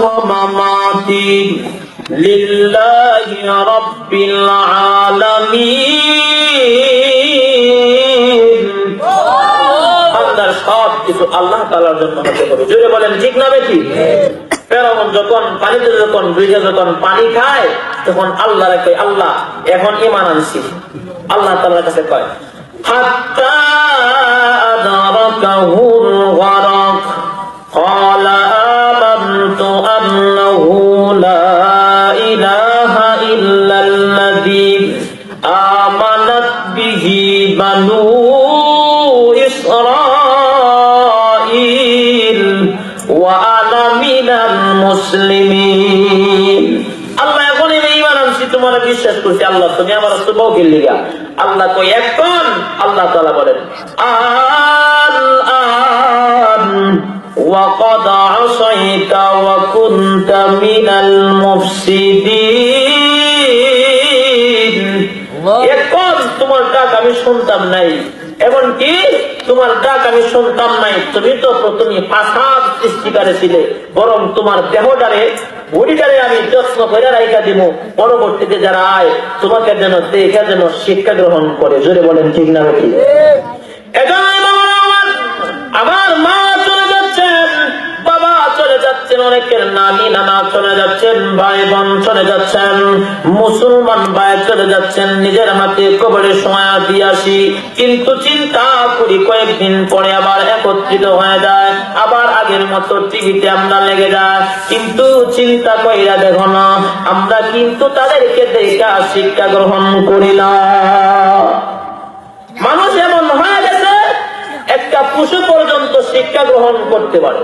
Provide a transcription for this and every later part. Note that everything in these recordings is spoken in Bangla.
ومماتي لله رب العالمين বান্দার সব কিছু আল্লাহ তাআলার জন্য হতে হবে জোরে বলেন ঠিক না বেশি ফেরাউন যখন পানিতে যখন ব্রিজে যখন পানি খায় তখন আল্লাহ কয় আল্লাহ এখন ইমান আনছি আল্লাহ তাআলার কাছে কয় হাত্তা আদরাকাহুল المسلمين আল্লাহ এখন আমি ইমান আনছি তোমার বিশ্বাস করছি আল্লাহ তুমি আমার সুবাহ লিগা আল্লাহ কই এখন আল্লাহ তাআলা বলেন আল আন وقد عصيت وكنت من المفسدين এখন তোমার ডাক আমি শুনতাম নাই এমনকি তোমার ডাক আমি শুনতাম নাই। তুমি তো প্রথমে ফাসাদ সৃষ্টিকারে ছিলে বরং তোমার দেহটারে বডিটারে আমি যত্ন করে রাইখা দিব। পরবর্তীতে যারা আয় তোমাকে যেন দেখে যেন শিক্ষা গ্রহণ করে। জোরে বলেন ঠিক না নাকি? এজন্য অনেকের নানি নানা চলে যাচ্ছেন, ভাই বোন চলে যাচ্ছেন, মুসলমান ভাই চলে যাচ্ছেন, নিজের হাতে কবরের সময় দিয়ে আসি। কিন্তু চিন্তা করি কয়েকদিন পরে আবার একত্রিত হয়ে যায়, আবার আগের মতো টিভিতে আমরা লেগে যায়। কিন্তু চিন্তা কইরা দেখো না, আমরা কিন্তু তাদেরকে দেখা শিক্ষা গ্রহণ করিলাম মানুষ এমন হয়ে গেছে, একটা পশু পর্যন্ত শিক্ষা গ্রহণ করতে পারে।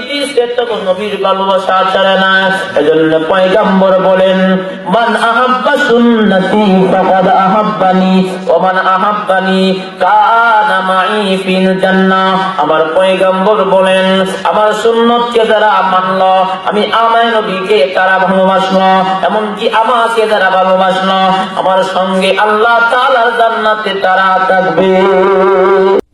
দিয়েছে তখন নবীর ভালোবাসা বলেন আমার যারা মানলো, আমি আমায় নবীকে তারা ভালোবাসলো, এমনকি আমাকে যারা আমার সঙ্গে আল্লাহ তাআলার জান্নাতে তারা থাকবে।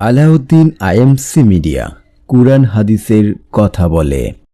আলাউদ্দিন আইএমসি মিডিয়া কুরআন হাদিসের কথা বলে।